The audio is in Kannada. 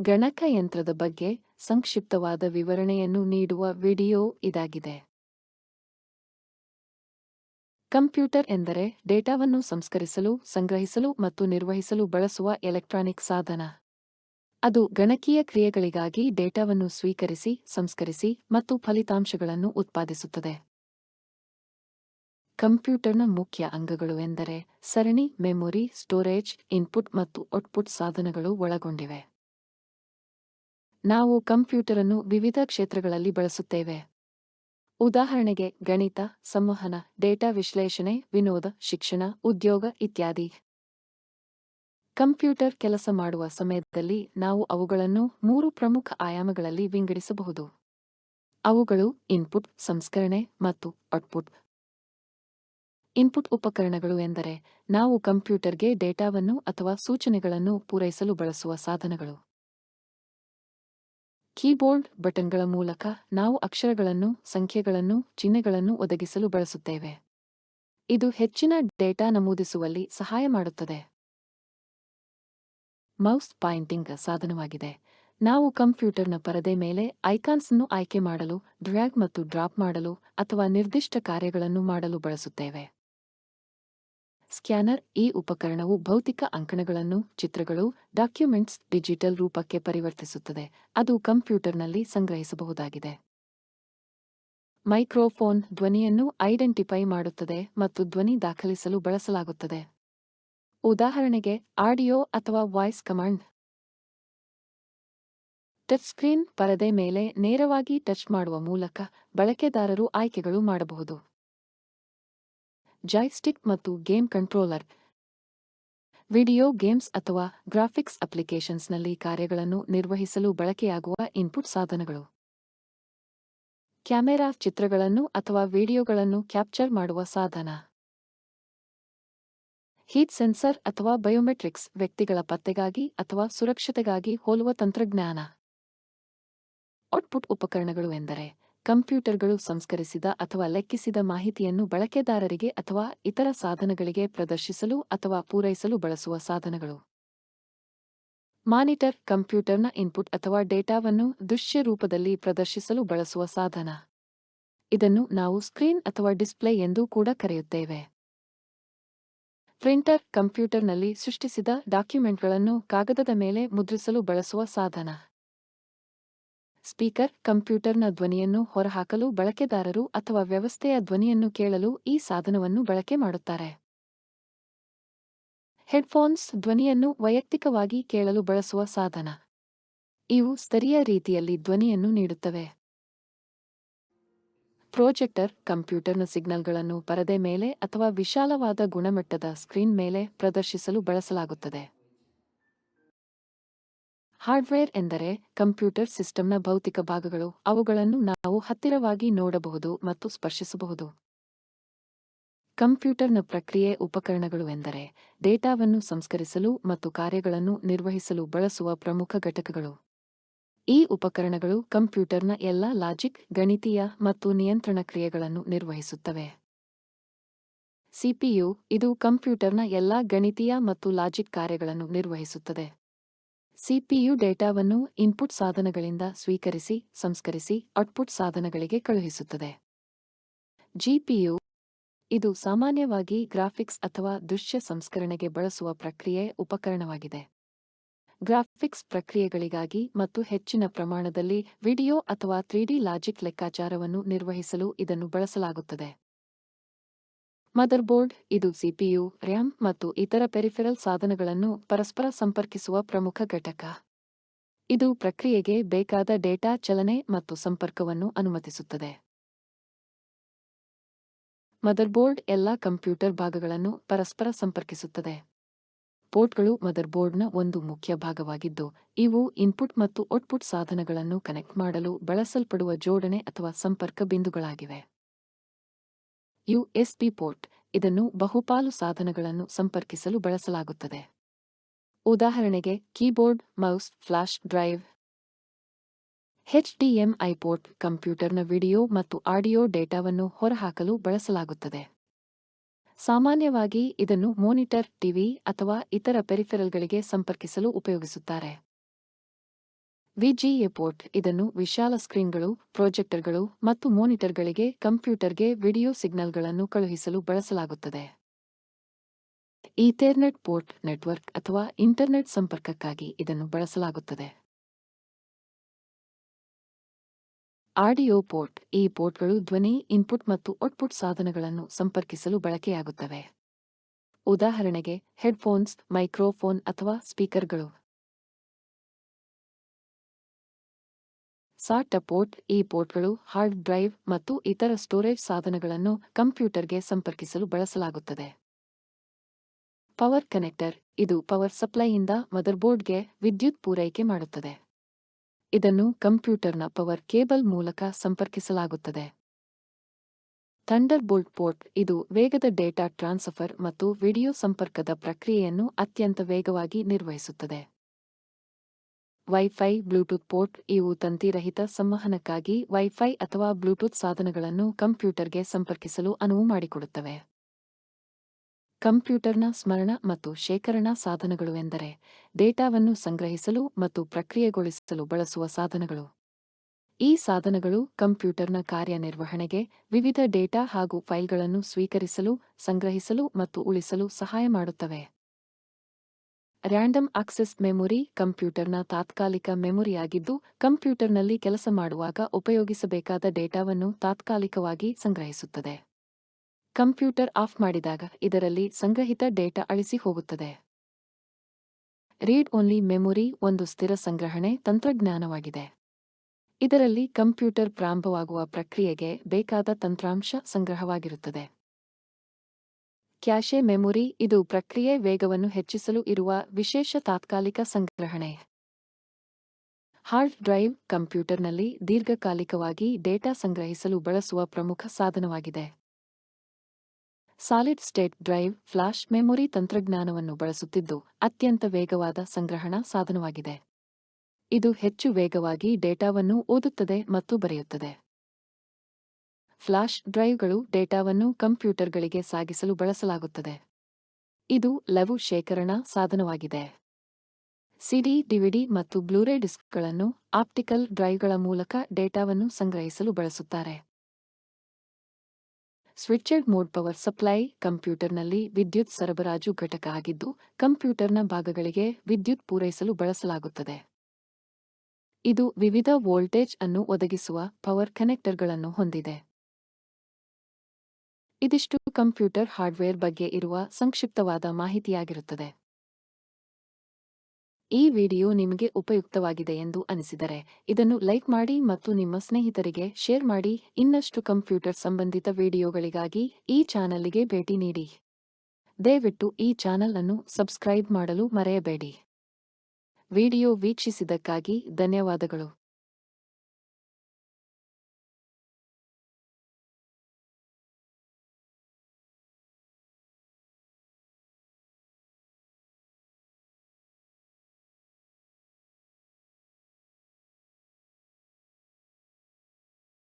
ಗಣಕಯಂತ್ರದ ಬಗ್ಗೆ ಸಂಕ್ಷಿಪ್ತವಾದ ವಿವರಣೆಯನ್ನು ನೀಡುವ ವಿಡಿಯೋ ಇದಾಗಿದೆ. ಕಂಪ್ಯೂಟರ್ ಎಂದರೆ ಡೇಟಾವನ್ನು ಸಂಸ್ಕರಿಸಲು, ಸಂಗ್ರಹಿಸಲು ಮತ್ತು ನಿರ್ವಹಿಸಲು ಬಳಸುವ ಎಲೆಕ್ಟ್ರಾನಿಕ್ ಸಾಧನ. ಅದು ಗಣಕೀಯ ಕ್ರಿಯೆಗಳಿಗಾಗಿ ಡೇಟಾವನ್ನು ಸ್ವೀಕರಿಸಿ, ಸಂಸ್ಕರಿಸಿ ಮತ್ತು ಫಲಿತಾಂಶಗಳನ್ನು ಉತ್ಪಾದಿಸುತ್ತದೆ. ಕಂಪ್ಯೂಟರ್ನ ಮುಖ್ಯ ಅಂಗಗಳು ಎಂದರೆ ಸರಣಿ, ಮೆಮೊರಿ, ಸ್ಟೋರೇಜ್, ಇನ್ಪುಟ್ ಮತ್ತು ಔಟ್ಪುಟ್ ಸಾಧನಗಳು ಒಳಗೊಂಡಿವೆ. ನಾವು ಕಂಪ್ಯೂಟರ್ ಅನ್ನು ವಿವಿಧ ಕ್ಷೇತ್ರಗಳಲ್ಲಿ ಬಳಸುತ್ತೇವೆ. ಉದಾಹರಣೆಗೆ, ಗಣಿತ, ಸಂವಹನ, ಡೇಟಾ ವಿಶ್ಲೇಷಣೆ, ವಿನೋದ, ಶಿಕ್ಷಣ, ಉದ್ಯೋಗ ಇತ್ಯಾದಿ. ಕಂಪ್ಯೂಟರ್ ಕೆಲಸ ಮಾಡುವ ಸಮಯದಲ್ಲಿ ನಾವು ಅವುಗಳನ್ನು ಮೂರು ಪ್ರಮುಖ ಆಯಾಮಗಳಲ್ಲಿ ವಿಂಗಡಿಸಬಹುದು. ಅವುಗಳು ಇನ್ಪುಟ್, ಸಂಸ್ಕರಣೆ ಮತ್ತು ಔಟ್ಪುಟ್. ಇನ್ಪುಟ್ ಉಪಕರಣಗಳು ಎಂದರೆ, ನಾವು ಕಂಪ್ಯೂಟರ್ಗೆ ಡೇಟಾವನ್ನು ಅಥವಾ ಸೂಚನೆಗಳನ್ನು ಪೂರೈಸಲು ಬಳಸುವ ಸಾಧನಗಳು. ಕೀಬೋರ್ಡ್ ಬಟನ್ಗಳ ಮೂಲಕ ನಾವು ಅಕ್ಷರಗಳನ್ನು, ಸಂಖ್ಯೆಗಳನ್ನು, ಚಿಹ್ನೆಗಳನ್ನು ಒದಗಿಸಲು ಬಳಸುತ್ತೇವೆ. ಇದು ಹೆಚ್ಚಿನ ಡೇಟಾ ನಮೂದಿಸುವಲ್ಲಿ ಸಹಾಯ ಮಾಡುತ್ತದೆ. ಮೌಸ್ ಪಾಯಿಂಟಿಂಗ್ ಸಾಧನವಾಗಿದೆ. ನಾವು ಕಂಪ್ಯೂಟರ್ನ ಪರದೆ ಮೇಲೆ ಐಕಾನ್ಸ್ ಅನ್ನು ಆಯ್ಕೆ ಮಾಡಲು, ಡ್ರ್ಯಾಗ್ ಮತ್ತು ಡ್ರಾಪ್ ಮಾಡಲು ಅಥವಾ ನಿರ್ದಿಷ್ಟ ಕಾರ್ಯಗಳನ್ನು ಮಾಡಲು ಬಳಸುತ್ತೇವೆ. ಸ್ಕ್ಯಾನರ್ ಈ ಉಪಕರಣವು ಭೌತಿಕ ಅಂಕಣಗಳನ್ನು, ಚಿತ್ರಗಳು, ಡಾಕ್ಯುಮೆಂಟ್ಸ್ ಡಿಜಿಟಲ್ ರೂಪಕ್ಕೆ ಪರಿವರ್ತಿಸುತ್ತದೆ. ಅದು ಕಂಪ್ಯೂಟರ್ನಲ್ಲಿ ಸಂಗ್ರಹಿಸಬಹುದಾಗಿದೆ. ಮೈಕ್ರೋಫೋನ್ ಧ್ವನಿಯನ್ನು ಐಡೆಂಟಿಫೈ ಮಾಡುತ್ತದೆ ಮತ್ತು ಧ್ವನಿ ದಾಖಲಿಸಲು ಬಳಸಲಾಗುತ್ತದೆ. ಉದಾಹರಣೆಗೆ, ಆಡಿಯೋ ಅಥವಾ ವಾಯ್ಸ್ ಕಮಾಂಡ್. ಟಚ್ ಸ್ಕ್ರೀನ್ ಪರದೆ ಮೇಲೆ ನೇರವಾಗಿ ಟಚ್ ಮಾಡುವ ಮೂಲಕ ಬಳಕೆದಾರರು ಆಯ್ಕೆಗಳು ಮಾಡಬಹುದು. ಜಾಯ್ಸ್ಟಿಕ್ ಮತ್ತು ಗೇಮ್ ಕಂಟ್ರೋಲರ್ ವಿಡಿಯೋ ಗೇಮ್ಸ್ ಅಥವಾ ಗ್ರಾಫಿಕ್ಸ್ ಅಪ್ಲಿಕೇಶನ್ಸ್ನಲ್ಲಿ ಕಾರ್ಯಗಳನ್ನು ನಿರ್ವಹಿಸಲು ಬಳಕೆಯಾಗುವ ಇನ್ಪುಟ್ ಸಾಧನಗಳು. ಕ್ಯಾಮೆರಾ ಚಿತ್ರಗಳನ್ನು ಅಥವಾ ವಿಡಿಯೋಗಳನ್ನು ಕ್ಯಾಪ್ಚರ್ ಮಾಡುವ ಸಾಧನ. ಹೀಟ್ ಸೆನ್ಸರ್ ಅಥವಾ ಬಯೋಮೆಟ್ರಿಕ್ಸ್ ವ್ಯಕ್ತಿಗಳ ಪತ್ತೆಗಾಗಿ ಅಥವಾ ಸುರಕ್ಷತೆಗಾಗಿ ಹೋಲುವ ತಂತ್ರಜ್ಞಾನ. ಔಟ್ಪುಟ್ ಉಪಕರಣಗಳು ಎಂದರೆ ಕಂಪ್ಯೂಟರ್ಗಳು ಸಂಸ್ಕರಿಸಿದ ಅಥವಾ ಲೆಕ್ಕಿಸಿದ ಮಾಹಿತಿಯನ್ನು ಬಳಕೆದಾರರಿಗೆ ಅಥವಾ ಇತರ ಸಾಧನಗಳಿಗೆ ಪ್ರದರ್ಶಿಸಲು ಅಥವಾ ಪೂರೈಸಲು ಬಳಸುವ ಸಾಧನಗಳು. ಮಾನಿಟರ್ ಕಂಪ್ಯೂಟರ್ನ ಇನ್ಪುಟ್ ಅಥವಾ ಡೇಟಾವನ್ನು ದೃಶ್ಯ ರೂಪದಲ್ಲಿ ಪ್ರದರ್ಶಿಸಲು ಬಳಸುವ ಸಾಧನ. ಇದನ್ನು ನಾವು ಸ್ಕ್ರೀನ್ ಅಥವಾ ಡಿಸ್ಪ್ಲೇ ಎಂದೂ ಕೂಡ ಕರೆಯುತ್ತೇವೆ. ಪ್ರಿಂಟರ್ ಕಂಪ್ಯೂಟರ್ನಲ್ಲಿ ಸೃಷ್ಟಿಸಿದ ಡಾಕ್ಯುಮೆಂಟ್ಗಳನ್ನು ಕಾಗದದ ಮೇಲೆ ಮುದ್ರಿಸಲು ಬಳಸುವ ಸಾಧನ. ಸ್ಪೀಕರ್, ಕಂಪ್ಯೂಟರ್ನ ಧ್ವನಿಯನ್ನು ಹೊರಹಾಕಲು ಬಳಕೆದಾರರು ಅಥವಾ ವ್ಯವಸ್ಥೆಯ ಧ್ವನಿಯನ್ನು ಕೇಳಲು ಈ ಸಾಧನವನ್ನು ಬಳಕೆ ಮಾಡುತ್ತಾರೆ. ಹೆಡ್ಫೋನ್ಸ್ ಧ್ವನಿಯನ್ನು ವೈಯಕ್ತಿಕವಾಗಿ ಕೇಳಲು ಬಳಸುವ ಸಾಧನ. ಇವು ಸ್ತರೀಯ ರೀತಿಯಲ್ಲಿ ಧ್ವನಿಯನ್ನು ನೀಡುತ್ತವೆ. ಪ್ರೊಜೆಕ್ಟರ್, ಕಂಪ್ಯೂಟರ್ನ ಸಿಗ್ನಲ್ಗಳನ್ನು ಪರದೆ ಮೇಲೆ ಅಥವಾ ವಿಶಾಲವಾದ ಗುಣಮಟ್ಟದ ಸ್ಕ್ರೀನ್ ಮೇಲೆ ಪ್ರದರ್ಶಿಸಲು ಬಳಸಲಾಗುತ್ತದೆ. ಹಾರ್ಡ್ವೇರ್ ಎಂದರೆ ಕಂಪ್ಯೂಟರ್ ಸಿಸ್ಟಮ್ನ ಭೌತಿಕ ಭಾಗಗಳು. ಅವುಗಳನ್ನು ನಾವು ಹತ್ತಿರವಾಗಿ ನೋಡಬಹುದು ಮತ್ತು ಸ್ಪರ್ಶಿಸಬಹುದು. ಕಂಪ್ಯೂಟರ್ನ ಪ್ರಕ್ರಿಯೆ ಉಪಕರಣಗಳು ಎಂದರೆ ಡೇಟಾವನ್ನು ಸಂಸ್ಕರಿಸಲು ಮತ್ತು ಕಾರ್ಯಗಳನ್ನು ನಿರ್ವಹಿಸಲು ಬಳಸುವ ಪ್ರಮುಖ ಘಟಕಗಳು. ಈ ಉಪಕರಣಗಳು ಕಂಪ್ಯೂಟರ್ನ ಎಲ್ಲ ಲಾಜಿಕ್, ಗಣಿತೀಯ ಮತ್ತು ನಿಯಂತ್ರಣ ಕ್ರಿಯೆಗಳನ್ನು ನಿರ್ವಹಿಸುತ್ತವೆ. ಸಿಪಿಯು ಇದು ಕಂಪ್ಯೂಟರ್ನ ಎಲ್ಲಾ ಗಣಿತೀಯ ಮತ್ತು ಲಾಜಿಕ್ ಕಾರ್ಯಗಳನ್ನು ನಿರ್ವಹಿಸುತ್ತದೆ. ಸಿಪಿಯು ಡೇಟಾವನ್ನು ಇನ್ಪುಟ್ ಸಾಧನಗಳಿಂದ ಸ್ವೀಕರಿಸಿ, ಸಂಸ್ಕರಿಸಿ, ಔಟ್ಪುಟ್ ಸಾಧನಗಳಿಗೆ ಕಳುಹಿಸುತ್ತದೆ. ಜಿಪಿಯು ಇದು ಸಾಮಾನ್ಯವಾಗಿ ಗ್ರಾಫಿಕ್ಸ್ ಅಥವಾ ದೃಶ್ಯ ಸಂಸ್ಕರಣೆಗೆ ಬಳಸುವ ಪ್ರಕ್ರಿಯೆ ಉಪಕರಣವಾಗಿದೆ. ಗ್ರಾಫಿಕ್ಸ್ ಪ್ರಕ್ರಿಯೆಗಳಿಗಾಗಿ ಮತ್ತು ಹೆಚ್ಚಿನ ಪ್ರಮಾಣದಲ್ಲಿ ವಿಡಿಯೋ ಅಥವಾ ತ್ರೀಡಿ ಲಾಜಿಕ್ ಲೆಕ್ಕಾಚಾರವನ್ನು ನಿರ್ವಹಿಸಲು ಇದನ್ನು ಬಳಸಲಾಗುತ್ತದೆ. ಮದರ್ಬೋರ್ಡ್, ಇದು ಸಿಪಿಯು ರ್ಯಾಮ್ ಮತ್ತು ಇತರ ಪೆರಿಫೆರಲ್ ಸಾಧನಗಳನ್ನು ಪರಸ್ಪರ ಸಂಪರ್ಕಿಸುವ ಪ್ರಮುಖ ಘಟಕ. ಇದು ಪ್ರಕ್ರಿಯೆಗೆ ಬೇಕಾದ ಡೇಟಾ ಚಲನೆ ಮತ್ತು ಸಂಪರ್ಕವನ್ನು ಅನುಮತಿಸುತ್ತದೆ. ಮದರ್ಬೋರ್ಡ್ ಎಲ್ಲಾ ಕಂಪ್ಯೂಟರ್ ಭಾಗಗಳನ್ನು ಪರಸ್ಪರ ಸಂಪರ್ಕಿಸುತ್ತದೆ. ಪೋರ್ಟ್ಗಳು ಮದರ್ಬೋರ್ಡ್ನ ಒಂದು ಮುಖ್ಯ ಭಾಗವಾಗಿದ್ದು, ಇವು ಇನ್ಪುಟ್ ಮತ್ತು ಔಟ್ಪುಟ್ ಸಾಧನಗಳನ್ನು ಕನೆಕ್ಟ್ ಮಾಡಲು ಬಳಸಲ್ಪಡುವ ಜೋಡಣೆ ಅಥವಾ ಸಂಪರ್ಕ ಬಿಂದುಗಳಾಗಿವೆ. ಯುಎಸ್ಬಿ ಪೋರ್ಟ್ ಇದನ್ನು ಬಹುಪಾಲು ಸಾಧನಗಳನ್ನು ಸಂಪರ್ಕಿಸಲು ಬಳಸಲಾಗುತ್ತದೆ. ಉದಾಹರಣೆಗೆ, keyboard, mouse, flash drive HDMI port, ಕಂಪ್ಯೂಟರ್ನ video ಮತ್ತು ಆಡಿಯೋ ಡೇಟಾವನ್ನು ಹೊರಹಾಕಲು ಬಳಸಲಾಗುತ್ತದೆ. ಸಾಮಾನ್ಯವಾಗಿ ಇದನ್ನು ಮೋನಿಟರ್, ಟಿವಿ ಅಥವಾ ಇತರ ಪೆರಿಫೆರಲ್ಗಳಿಗೆ ಸಂಪರ್ಕಿಸಲು ಉಪಯೋಗಿಸುತ್ತಾರೆ. ವಿಜಿಎ ಪೋರ್ಟ್ ಇದನ್ನು ವಿಶಾಲ ಸ್ಕ್ರೀನ್ಗಳು, ಪ್ರೊಜೆಕ್ಟರ್ಗಳು ಮತ್ತು ಮೋನಿಟರ್ಗಳಿಗೆ, ಕಂಪ್ಯೂಟರ್ಗೆ ವಿಡಿಯೋ ಸಿಗ್ನಲ್ಗಳನ್ನು ಕಳುಹಿಸಲು ಬಳಸಲಾಗುತ್ತದೆ. ಈಥೆರ್ನೆಟ್ ಪೋರ್ಟ್ ನೆಟ್ವರ್ಕ್ ಅಥವಾ ಇಂಟರ್ನೆಟ್ ಸಂಪರ್ಕಕ್ಕಾಗಿ ಇದನ್ನು ಬಳಸಲಾಗುತ್ತದೆ. ಆಡಿಯೋ ಪೋರ್ಟ್ ಈ ಪೋರ್ಟ್ಗಳು ಧ್ವನಿ, ಇನ್ಪುಟ್ ಮತ್ತು ಔಟ್ಪುಟ್ ಸಾಧನಗಳನ್ನು ಸಂಪರ್ಕಿಸಲು ಬಳಕೆಯಾಗುತ್ತವೆ. ಉದಾಹರಣೆಗೆ, ಹೆಡ್ಫೋನ್ಸ್, ಮೈಕ್ರೋಫೋನ್ ಅಥವಾ ಸ್ಪೀಕರ್ಗಳು. ಸಾಟ ಪೋರ್ಟ್, ಈ ಪೋರ್ಟ್ಗಳು ಹಾರ್ಡ್ ಡ್ರೈವ್ ಮತ್ತು ಇತರ ಸ್ಟೋರೇಜ್ ಸಾಧನಗಳನ್ನು ಕಂಪ್ಯೂಟರ್ಗೆ ಸಂಪರ್ಕಿಸಲು ಬಳಸಲಾಗುತ್ತದೆ. ಪವರ್ ಕನೆಕ್ಟರ್, ಇದು ಪವರ್ ಸಪ್ಲೈಯಿಂದ ಮದರ್ಬೋರ್ಡ್ಗೆ ವಿದ್ಯುತ್ ಪೂರೈಕೆ ಮಾಡುತ್ತದೆ. ಇದನ್ನು ಕಂಪ್ಯೂಟರ್ನ ಪವರ್ ಕೇಬಲ್ ಮೂಲಕ ಸಂಪರ್ಕಿಸಲಾಗುತ್ತದೆ. ಥಂಡರ್ಬೋಲ್ಟ್ ಪೋರ್ಟ್, ಇದು ವೇಗದ ಡೇಟಾ ಟ್ರಾನ್ಸ್ಫರ್ ಮತ್ತು ವಿಡಿಯೋ ಸಂಪರ್ಕದ ಪ್ರಕ್ರಿಯೆಯನ್ನು ಅತ್ಯಂತ ವೇಗವಾಗಿ ನಿರ್ವಹಿಸುತ್ತದೆ. ವೈಫೈ ಬ್ಲೂಟೂತ್ ಪೋರ್ಟ್ ಇವು ತಂತಿರಹಿತ ಸಂವಹನಕ್ಕಾಗಿ ವೈಫೈ ಅಥವಾ ಬ್ಲೂಟೂತ್ ಸಾಧನಗಳನ್ನು ಕಂಪ್ಯೂಟರ್ಗೆ ಸಂಪರ್ಕಿಸಲು ಅನುವು ಮಾಡಿಕೊಡುತ್ತವೆ. ಕಂಪ್ಯೂಟರ್ನ ಸ್ಮರಣ ಮತ್ತು ಶೇಖರಣಾ ಸಾಧನಗಳು ಎಂದರೆ ಡೇಟಾವನ್ನು ಸಂಗ್ರಹಿಸಲು ಮತ್ತು ಪ್ರಕ್ರಿಯೆಗೊಳಿಸಲು ಬಳಸುವ ಸಾಧನಗಳು. ಈ ಸಾಧನಗಳು ಕಂಪ್ಯೂಟರ್ನ ಕಾರ್ಯನಿರ್ವಹಣೆಗೆ ವಿವಿಧ ಡೇಟಾ ಹಾಗೂ ಫೈಲ್ಗಳನ್ನು ಸ್ವೀಕರಿಸಲು, ಸಂಗ್ರಹಿಸಲು ಮತ್ತು ಉಳಿಸಲು ಸಹಾಯ ಮಾಡುತ್ತವೆ. ರ್ಯಾಂಡಮ್ ಆಕ್ಸೆಸ್ ಮೆಮೊರಿ ಕಂಪ್ಯೂಟರ್ನ ತಾತ್ಕಾಲಿಕ ಮೆಮೊರಿಯಾಗಿದ್ದು ಕಂಪ್ಯೂಟರ್ನಲ್ಲಿ ಕೆಲಸ ಮಾಡುವಾಗ ಉಪಯೋಗಿಸಬೇಕಾದ ಡೇಟಾವನ್ನು ತಾತ್ಕಾಲಿಕವಾಗಿ ಸಂಗ್ರಹಿಸುತ್ತದೆ. ಕಂಪ್ಯೂಟರ್ ಆಫ್ ಮಾಡಿದಾಗ ಇದರಲ್ಲಿ ಸಂಗ್ರಹಿತ ಡೇಟಾ ಅಳಿಸಿ ಹೋಗುತ್ತದೆ. ರೀಡ್ ಓನ್ಲಿ ಮೆಮೊರಿ ಒಂದು ಸ್ಥಿರ ಸಂಗ್ರಹಣೆ ತಂತ್ರಜ್ಞಾನವಾಗಿದೆ. ಇದರಲ್ಲಿ ಕಂಪ್ಯೂಟರ್ ಪ್ರಾರಂಭವಾಗುವ ಪ್ರಕ್ರಿಯೆಗೆ ಬೇಕಾದ ತಂತ್ರಾಂಶ ಸಂಗ್ರಹವಾಗಿರುತ್ತದೆ. ಕ್ಯಾಶೆ ಮೆಮೊರಿ ಇದು ಪ್ರಕ್ರಿಯೆ ವೇಗವನ್ನು ಹೆಚ್ಚಿಸಲು ಇರುವ ವಿಶೇಷ ತಾತ್ಕಾಲಿಕ ಸಂಗ್ರಹಣೆ. ಹಾರ್ಡ್ ಡ್ರೈವ್ ಕಂಪ್ಯೂಟರ್ನಲ್ಲಿ ದೀರ್ಘಕಾಲಿಕವಾಗಿ ಡೇಟಾ ಸಂಗ್ರಹಿಸಲು ಬಳಸುವ ಪ್ರಮುಖ ಸಾಧನವಾಗಿದೆ. Solid state drive flash memory ತಂತ್ರಜ್ಞಾನವನ್ನು ಬಳಸುತ್ತಿದ್ದು ಅತ್ಯಂತ ವೇಗವಾದ ಸಂಗ್ರಹಣಾ ಸಾಧನವಾಗಿದೆ. ಇದು ಹೆಚ್ಚು ವೇಗವಾಗಿ ಡೇಟಾವನ್ನು ಓದುತ್ತದೆ ಮತ್ತು ಬರೆಯುತ್ತದೆ. ಫ್ಲಾಶ್ ಡ್ರೈವ್ಗಳು ಡೇಟಾವನ್ನು ಕಂಪ್ಯೂಟರ್ಗಳಿಗೆ ಸಾಗಿಸಲು ಬಳಸಲಾಗುತ್ತದೆ. ಇದು ಲಘು ಶೇಖರಣಾ ಸಾಧನವಾಗಿದೆ. ಸಿಡಿ, ಡಿವಿಡಿ ಮತ್ತು ಬ್ಲೂರೇ ಡಿಸ್ಕ್ಗಳನ್ನು ಆಪ್ಟಿಕಲ್ ಡ್ರೈವ್ಗಳ ಮೂಲಕ ಡೇಟಾವನ್ನು ಸಂಗ್ರಹಿಸಲು ಬಳಸುತ್ತಾರೆ. ಸ್ವಿಚ್ಡ್ ಮೋಡ್ ಪವರ್ ಸಪ್ಲೈ ಕಂಪ್ಯೂಟರ್ನಲ್ಲಿ ವಿದ್ಯುತ್ ಸರಬರಾಜು ಘಟಕ ಆಗಿದ್ದು, ಕಂಪ್ಯೂಟರ್ನ ಭಾಗಗಳಿಗೆ ವಿದ್ಯುತ್ ಪೂರೈಸಲು ಬಳಸಲಾಗುತ್ತದೆ. ಇದು ವಿವಿಧ ವೋಲ್ಟೇಜ್ ಅನ್ನು ಒದಗಿಸುವ ಪವರ್ ಕನೆಕ್ಟರ್ಗಳನ್ನು ಹೊಂದಿದೆ. ಇದಿಷ್ಟು ಕಂಪ್ಯೂಟರ್ ಹಾರ್ಡ್ವೇರ್ ಬಗ್ಗೆ ಇರುವ ಸಂಕ್ಷಿಪ್ತವಾದ ಮಾಹಿತಿಯಾಗಿರುತ್ತದೆ. ಈ ವಿಡಿಯೋ ನಿಮಗೆ ಉಪಯುಕ್ತವಾಗಿದೆ ಎಂದು ಅನಿಸಿದರೆ, ಇದನ್ನು ಲೈಕ್ ಮಾಡಿ ಮತ್ತು ನಿಮ್ಮ ಸ್ನೇಹಿತರಿಗೆ ಶೇರ್ ಮಾಡಿ. ಇನ್ನಷ್ಟು ಕಂಪ್ಯೂಟರ್ ಸಂಬಂಧಿತ ವಿಡಿಯೋಗಳಿಗಾಗಿ ಈ ಚಾನಲ್ಗೆ ಭೇಟಿ ನೀಡಿ. ದಯವಿಟ್ಟು ಈ ಚಾನಲ್ ಅನ್ನು ಸಬ್ಸ್ಕ್ರೈಬ್ ಮಾಡಲು ಮರೆಯಬೇಡಿ. ವಿಡಿಯೋ ವೀಕ್ಷಿಸಿದ್ದಕ್ಕಾಗಿ ಧನ್ಯವಾದಗಳು.